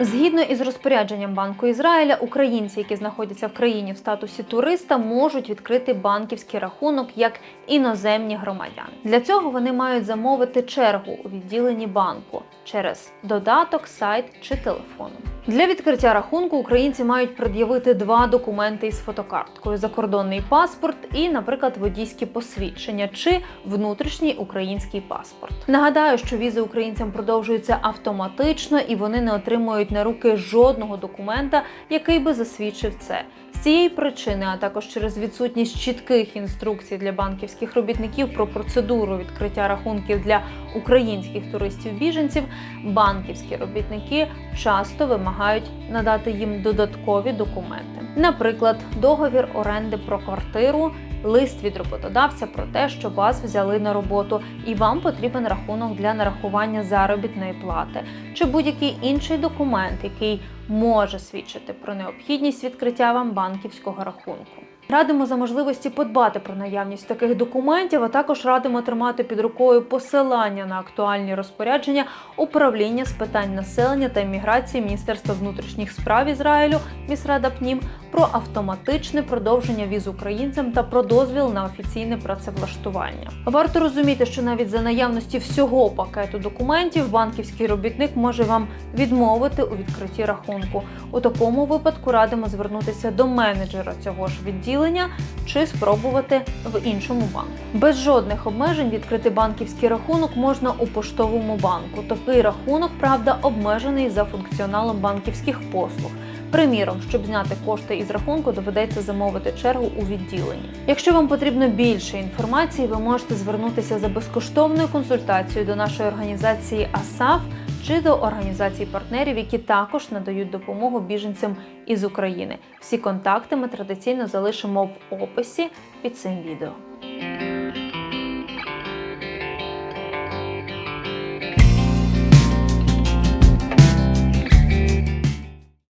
Згідно із розпорядженням Банку Ізраїля, українці, які знаходяться в країні в статусі туриста, можуть відкрити банківський рахунок як іноземні громадяни. Для цього вони мають замовити чергу у відділенні банку через додаток, сайт чи телефоном. Для відкриття рахунку українці мають пред'явити два документи із фотокарткою: закордонний паспорт і, наприклад, водійські посвідчення чи внутрішній український паспорт. Нагадаю, що візи українцям продовжуються автоматично і вони не отримують на руки жодного документа, який би засвідчив це. Цієї причини, а також через відсутність чітких інструкцій для банківських робітників про процедуру відкриття рахунків для українських туристів-біженців, банківські робітники часто вимагають надати їм додаткові документи, наприклад, договір оренди про квартиру. Лист від роботодавця про те, що вас взяли на роботу, і вам потрібен рахунок для нарахування заробітної плати, чи будь-який інший документ, який може свідчити про необхідність відкриття вам банківського рахунку. Радимо за можливості подбати про наявність таких документів, а також радимо тримати під рукою посилання на актуальні розпорядження управління з питань населення та імміграції Міністерства внутрішніх справ Ізраїлю, міськрада ПНІМ про автоматичне продовження віз українцям та про дозвіл на офіційне працевлаштування. Варто розуміти, що навіть за наявності всього пакету документів банківський робітник може вам відмовити у відкритті рахунку. У такому випадку радимо звернутися до менеджера цього ж відділення чи спробувати в іншому банку. Без жодних обмежень відкрити банківський рахунок можна у поштовому банку. Такий рахунок, правда, обмежений за функціоналом банківських послуг. Приміром, щоб зняти кошти із рахунку, доведеться замовити чергу у відділенні. Якщо вам потрібно більше інформації, ви можете звернутися за безкоштовною консультацією до нашої організації АСАФ чи до організацій партнерів, які також надають допомогу біженцям із України. Всі контакти ми традиційно залишимо в описі під цим відео.